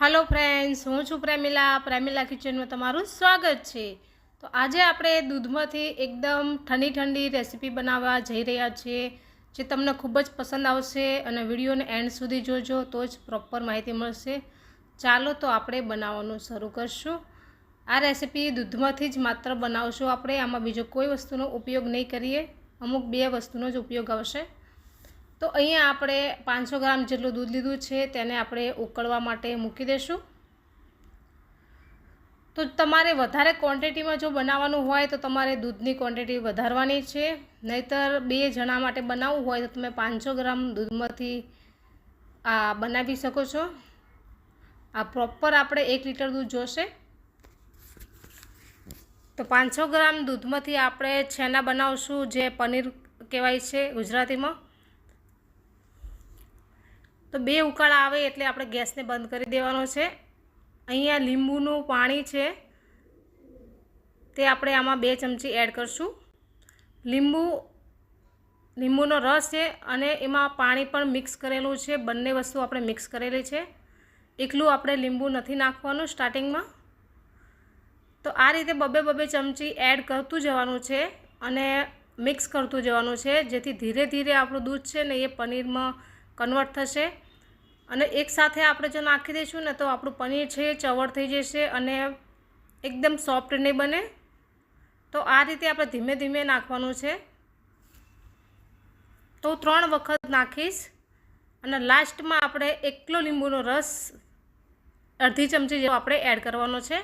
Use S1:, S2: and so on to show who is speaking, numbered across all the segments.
S1: Hello friends હું છું પ્રેમિલા. પ્રેમિલા કિચનમાં તમારું સ્વાગત છે. તો આજે આપણે દૂધમાંથી એકદમ ઠંડી ઠંડી રેસીપી બનાવવા જઈ રહ્યા છીએ, જે તમને ખૂબ જ પસંદ આવશે અને વિડીયોને એન્ડ સુધી જોજો તો જ પ્રોપર માહિતી મળશે. ચાલો તો આપણે બનાવવાનું શરૂ કરશું. આ રેસીપી દૂધમાંથી જ માત્ર બનાવશું આપણે. આમાં બીજો કોઈ વસ્તુનો ઉપયોગ નહીં કરીએ. અમુક બે વસ્તુનો જ ઉપયોગ આવશે. તો અહીંયા આપણે પાંચસો ગ્રામ જેટલું દૂધ લીધું છે, તેને આપણે ઉકળવા માટે મૂકી દઈશું તો તમારે વધારે ક્વોન્ટિટીમાં જો બનાવવાનું હોય તો તમારે દૂધની ક્વોન્ટિટી વધારવાની છે. નહીતર બે જણા માટે બનાવવું હોય તો તમે પાંચસો ગ્રામ દૂધમાંથી આ બનાવી શકો છો. આ પ્રોપર આપણે એક લીટર દૂધ જોશે. તો પાંચસો ગ્રામ દૂધમાંથી આપણે છેના બનાવશું, જે પનીર કહેવાય છે ગુજરાતીમાં. તો બે ઉકાળા આવે એટલે આપણે ગેસને બંધ કરી દેવાનો છે. અહીંયા લીંબુનું પાણી છે. તે આપણે આમાં બે ચમચી એડ કરશું. લીંબુ, લીંબુનો રસ છે અને એમાં પાણી પણ મિક્સ કરેલું છે. બંને વસ્તુ આપણે મિક્સ કરેલી છે. એકલું આપણે લીંબુ નથી નાખવાનું સ્ટાર્ટિંગમાં. તો આ રીતે બબે બબે ચમચી એડ કરતું જવાનું છે અને મિક્સ કરતું જવાનું છે. જેથી ધીરે ધીરે આપણું દૂધ છે ને એ પનીરમાં કન્વર્ટ થશે. અને એકસાથે આપણે જો નાખી દઈશું ને તો આપણું પનીર છે એ ચવડ થઈ જશે અને એકદમ સોફ્ટ નહીં બને. તો આ રીતે આપણે ધીમે ધીમે નાખવાનું છે. તો ત્રણ વખત નાખીશ. અને લાસ્ટમાં આપણે એકલો લીંબુનો રસ અડધી ચમચી જેવો આપણે એડ કરવાનો છે.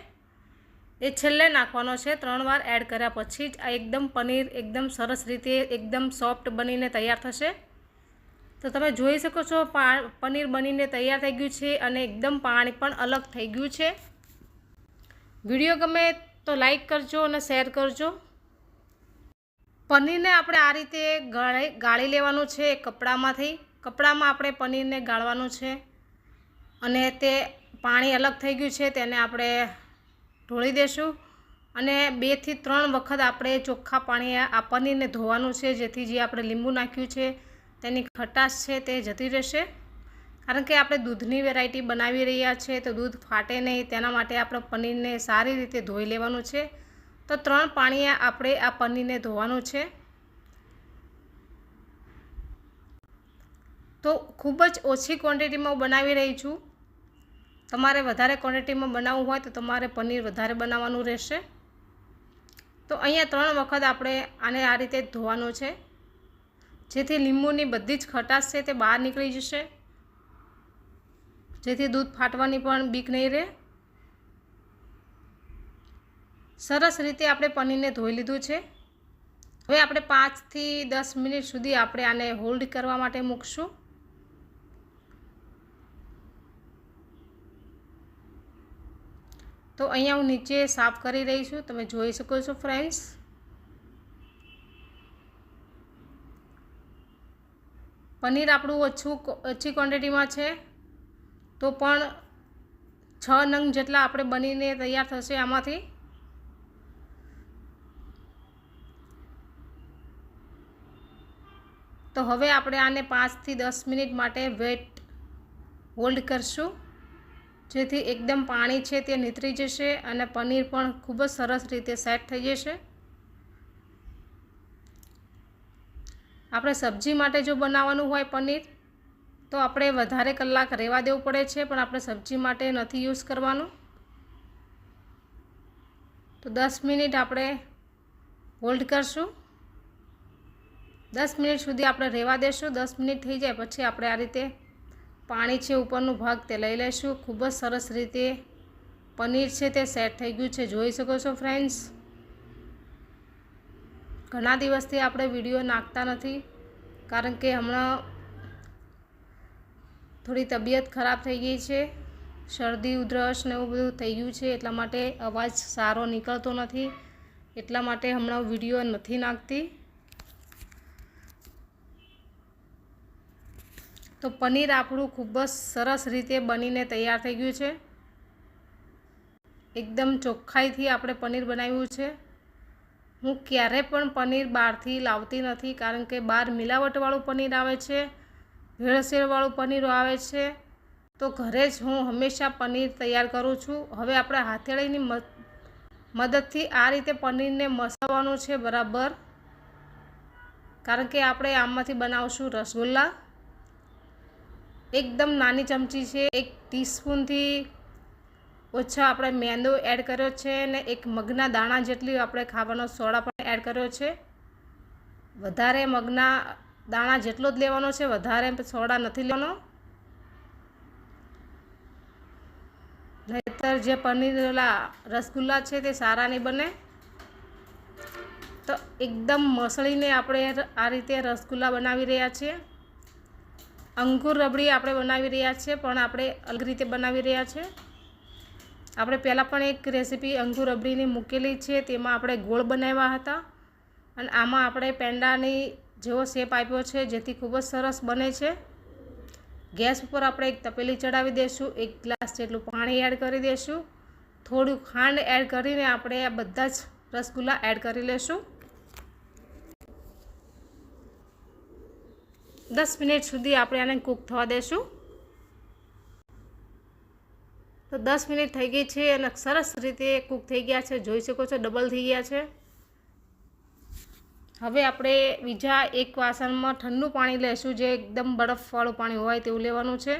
S1: એ છેલ્લે નાખવાનો છે. ત્રણ વાર એડ કર્યા પછી જ આ એકદમ પનીર એકદમ સરસ રીતે એકદમ સોફ્ટ બનીને તૈયાર થશે. તો તમે જોઈ શકો છો પનીર બનીને તૈયાર થઈ ગયું છે અને એકદમ પાણી પણ અલગ થઈ ગયું છે. વીડિયો ગમે તો લાઈક કરજો અને શેર કરજો. પનીરને આપણે આ રીતે ગાળી લેવાનું છે કપડામાંથી. કપડામાં આપણે પનીરને ગાળવાનું છે અને તે પાણી અલગ થઈ ગયું છે, તેને આપણે ઢોળી દેશું. અને બેથી ત્રણ વખત આપણે ચોખ્ખા પાણી આ પનીરને ધોવાનું છે, જેથી જે આપણે લીંબુ નાખ્યું છે તેની ખટાશ છે તે જતી રહેશે. કારણ કે આપણે દૂધની વેરાયટી બનાવી રહ્યા છીએ તો દૂધ ફાટે નહીં, તેના માટે આપણે પનીરને સારી રીતે ધોઈ લેવાનું છે. તો ત્રણ પાણીએ આપણે આ પનીરને ધોવાનું છે. તો ખૂબ જ ઓછી ક્વોન્ટિટીમાં બનાવી રહી છું. તમારે વધારે ક્વોન્ટિટીમાં બનાવવું હોય તો તમારે પનીર વધારે બનાવવાનું રહેશે. તો અહીંયા ત્રણ વખત આપણે આને આ રીતે ધોવાનું છે. જેથી લીંબુની બધી જ ખટાશ છે તે બહાર નીકળી જશે. જેથી દૂધ ફાટવાની પણ બીક નહીં રહે. સરસ રીતે આપણે પનીરને ધોઈ લીધું છે. હવે આપણે પાંચથી દસ મિનિટ સુધી આપણે આને હોલ્ડ કરવા માટે મૂકશું. તો અહીંયા હું નીચે સાફ કરી રહી છું. તમે જોઈ શકો છો ફ્રેન્ડ્સ. પનીર આપણું ઓછું ઓછી ક્વોન્ટિટીમાં છે. તો પણ છ નંગ જેટલા આપણે બનીને તૈયાર થશે આમાંથી. તો હવે આપણે આને પાંચથી દસ મિનિટ માટે વેટ હોલ્ડ કરશું. જેથી એકદમ પાણી છે તે નીતરી જશે અને પનીર પણ ખૂબ જ સરસ રીતે સેટ થઈ જશે. આપણે સબ્જી માટે જો બનાવવાનું હોય પનીર, તો આપણે વધારે કલાક રહેવા દેવું પડે છે, પણ આપણે સબ્જી માટે નથી યુઝ કરવાનું. તો દસ મિનિટ આપણે હોલ્ડ કરશું. દસ મિનિટ સુધી આપણે રહેવા દેશું. દસ મિનિટ થઈ જાય પછી આપણે આ રીતે પાણી છે ઉપરનું ભાગ તે લઈ લઈશું. ખૂબ જ સરસ રીતે પનીર છે તે સેટ થઈ ગયું છે. જોઈ શકો છો ફ્રેન્ડ્સ? ઘણા દિવસથી આપણે વીડિયો નાખતા નથી, કારણ કે હમણાં થોડી તબિયત ખરાબ થઈ ગઈ છે, શરદી, ઉધરસ ને એવું બધું થઈ ગયું છે, એટલા માટે અવાજ સારો નીકળતો નથી, એટલા માટે હમણાં વીડિયો નથી નાખતી. તો પનીર આપણું ખૂબ જ સરસ રીતે બનીને તૈયાર થઈ ગયું છે. એકદમ ચોખ્ખાઈથી આપણે પનીર બનાવ્યું છે. હું ક્યારે પણ પનીર બહારથી લાવતી નથી કારણ કે બહાર મિલાવટવાળું પનીર આવે છે ભેળસેળવાળું પનીરો આવે છે. તો ઘરે જ હું હંમેશા પનીર તૈયાર કરું છું. હવે આપણે હાથેળીની મદદથી આ રીતે પનીરને મસાવવાનું છે બરાબર. કારણ કે આપણે આમાંથી બનાવશું રસગુલ્લા. એકદમ નાની ચમચી છે, એક ટીસ્પૂનથી ઓછા આપણે મેંદો એડ કર્યો છે ને એક મગના દાણા જેટલી આપણે ખાવાનો સોડા પણ એડ કર્યો છે. વધારે મગના દાણા જેટલો જ લેવાનો છે, વધારે સોડા નથી લેવાનો. નહીતર જે પનીરલા રસગુલ્લા છે તે સારા નહીં બને. તો એકદમ મસળીને આપણે આ રીતે રસગુલ્લા બનાવી રહ્યા છીએ. અંકુર રબડી આપણે બનાવી રહ્યા છીએ, પણ આપણે અલગ રીતે બનાવી રહ્યા છીએ. આપણે પહેલાં પણ એક રેસીપી અંગુર રબડીની મૂકેલી છે, તેમાં આપણે ગોળ બનાવ્યા હતા. અને આમાં આપણે પેંડાની જેવો શેપ આપ્યો છે, જેથી ખૂબ જ સરસ બને છે. ગેસ ઉપર આપણે એક તપેલી ચડાવી દઈશું એક ગ્લાસ જેટલું પાણી એડ કરી દઈશું થોડું ખાંડ એડ કરીને આપણે આ બધા જ રસગુલ્લા એડ કરી લઈશું દસ મિનિટ સુધી આપણે આને કૂક થવા દઈશું તો દસ મિનિટ થઈ ગઈ છે અને સરસ રીતે કૂક થઈ ગયા છે. જોઈ શકો છો, ડબલ થઈ ગયા છે. હવે આપણે બીજા એક વાસણમાં ઠંડુ પાણી લઈશું જે એકદમ બરફવાળું પાણી હોય તેવું લેવાનું છે.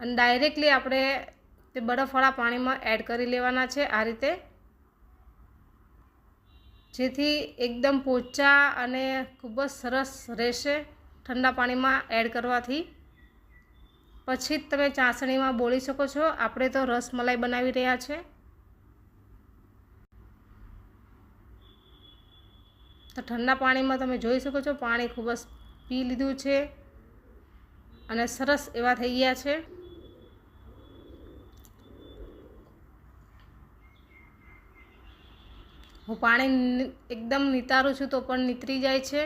S1: અને ડાયરેક્ટલી આપણે તે બરફવાળા પાણીમાં એડ કરી લેવાના છે આ રીતે. જેથી એકદમ પોચા અને ખૂબ જ સરસ રહેશે ઠંડા પાણીમાં એડ કરવાથી. પછી જ તમે ચાસણીમાં બોળી શકો છો. આપણે તો રસમલાઈ બનાવી રહ્યા છે. તો ઠંડા પાણીમાં તમે જોઈ શકો છો, પાણી ખૂબ જ પી લીધું છે અને સરસ એવા થઈ ગયા છે. હું પાણી એકદમ નિતારું છું તો પણ નીતરી જાય છે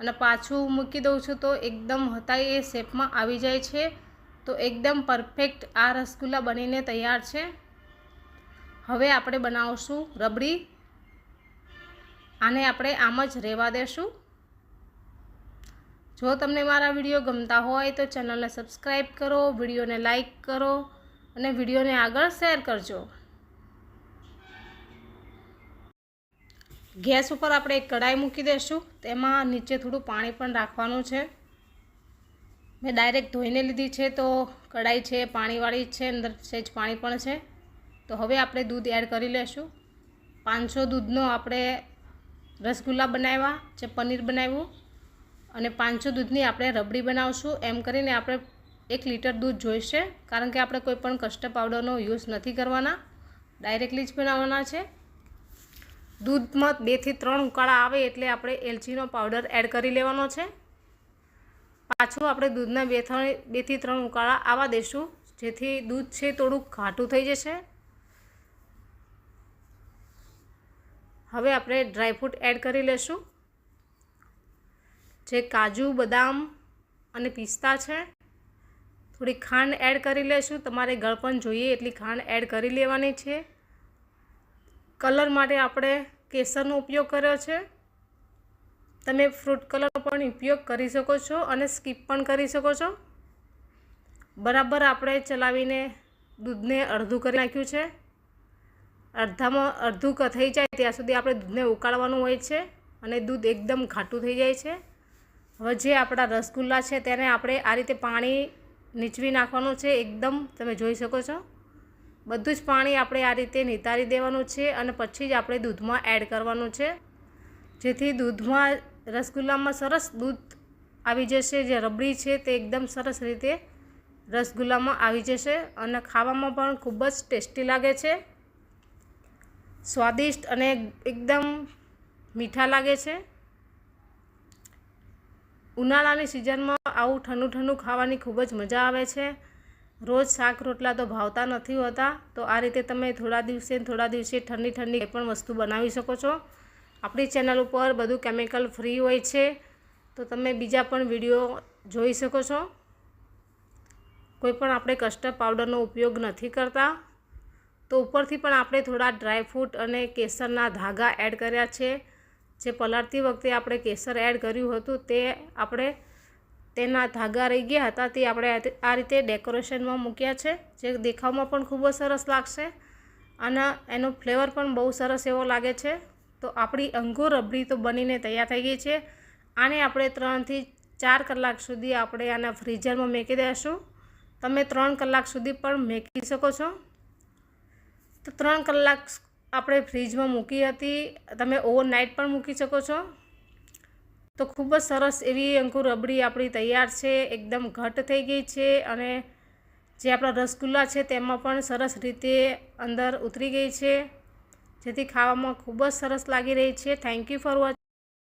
S1: અને પાછું મૂકી દઉં છું તો એકદમ હતા એ શેપમાં આવી જાય છે. તો એકદમ પરફેક્ટ આ રસગુલ્લા બનીને તૈયાર છે. હવે આપણે બનાવશું રબડી. આને આપણે આમ જ રહેવા દેશું. જો તમને મારા વીડિયો ગમતા હોય તો ચેનલને સબસ્ક્રાઈબ કરો, વિડીયોને લાઈક કરો અને વિડીયોને આગળ શેર કરજો. ગેસ ઉપર આપણે એક કઢાઈ મૂકી દઈશું તેમાં નીચે થોડું પાણી પણ રાખવાનું છે. મેં ડાયરેક્ટ ધોઈને લીધી છે, તો કઢાઈ છે, પાણીવાળી છે, અંદર સેજ પાણી પણ છે. તો હવે આપણે દૂધ એડ કરી લઈશું પાંચસો દૂધનો આપણે રસગુલ્લા બનાવ્યા, જે પનીર બનાવ્યું. અને પાંચસો દૂધની આપણે રબડી બનાવશું. એમ કરીને આપણે એક લીટર દૂધ જોઈશે, કારણ કે આપણે કોઈ પણ પાવડરનો યુઝ નથી કરવાના. ડાયરેક્ટલી જ બનાવવાના છે. દૂધમાં બેથી ત્રણ ઉકાળા આવે એટલે આપણે એલચીનો પાવડર એડ કરી લેવાનો છે. પાછું આપણે દૂધના બે ત્રણ બેથી ત્રણ ઉકાળા આવવા દઈશું, જેથી દૂધ છે થોડુંક ઘાટું થઈ જશે. હવે આપણે ડ્રાયફ્રૂટ એડ કરી લઈશું જે કાજુ, બદામ અને પિસ્તા છે, થોડી ખાંડ એડ કરી લઈશું તમારે ગળપણ જોઈએ એટલી ખાંડ એડ કરી લેવાની છે. કલર માટે આપણે કેસરનો ઉપયોગ કર્યો છે. તમે ફ્રૂટ કલરનો પણ ઉપયોગ કરી શકો છો અને સ્કીપ પણ કરી શકો છો. બરાબર આપણે ચલાવીને દૂધને અડધું કરી નાખ્યું છે. અડધામાં અડધું થઈ જાય ત્યાં સુધી આપણે દૂધને ઉકાળવાનું હોય છે અને દૂધ એકદમ ઘાટું થઈ જાય છે. હવે જે આપણા રસગુલ્લા છે તેને આપણે આ રીતે પાણી નીચવી નાખવાનું છે એકદમ, તમે જોઈ શકો છો. બધું જ પાણી આપણે આ રીતે નિતારી દેવાનું છે અને પછી જ આપણે દૂધમાં એડ કરવાનું છે. જેથી દૂધમાં રસગુલ્લામાં સરસ દૂધ આવી જશે, જે રબડી છે તે એકદમ સરસ રીતે રસગુલ્લામાં આવી જશે અને ખાવામાં પણ ખૂબ જ ટેસ્ટી લાગે છે. સ્વાદિષ્ટ અને એકદમ મીઠા લાગે છે. ઉનાળાની સિઝનમાં આવું ઠંડુ ઠંડુ ખાવાની ખૂબ જ મજા આવે છે. રોજ શાક રોટલા તો ભાવતા નથી હોતા, તો આ રીતે તમે થોડા દિવસે થોડા દિવસે ઠંડી ઠંડી પણ વસ્તુ બનાવી શકો છો. આપણી ચેનલ ઉપર બધું કેમિકલ ફ્રી હોય છે, તો તમે બીજા પણ વીડિયો જોઈ શકો છો. કોઈ પણ આપણે કસ્ટર્ડ પાવડરનો ઉપયોગ નથી કરતા. તો ઉપરથી પણ આપણે થોડા ડ્રાયફ્રૂટ અને કેસરના ધાગા એડ કર્યા છે. જે પલાળતી વખતે આપણે કેસર એડ કર્યું હતું તે આપણે તેના ધાગા રહી ગયા હતા, તે આપણે આ રીતે ડેકોરેશનમાં મૂક્યા છે. જે દેખાવમાં પણ ખૂબ જ સરસ લાગશે અને એનો ફ્લેવર પણ બહુ સરસ એવો લાગે છે. તો આપણી અંગુર રબડી તો બનીને તૈયાર થઈ ગઈ છે. આને આપણે ત્રણથી ચાર કલાક સુધી આપણે આના ફ્રીઝરમાં મૂકી દઈશું તમે ત્રણ કલાક સુધી પણ મૂકી શકો છો. તો ત્રણ કલાક આપણે ફ્રીજમાં મૂકી હતી. તમે ઓવરનાઇટ પણ મૂકી શકો છો. તો ખૂબ જ સરસ એવી અંકુર રબડી આપણી તૈયાર છે. એકદમ ઘટ થઈ ગઈ છે અને જે આપણા રસગુલ્લા છે તેમાં પણ સરસ રીતે અંદર ઉતરી ગઈ છે. જેથી ખાવામાં ખૂબ જ સરસ લાગી રહી છે. Thank you for watch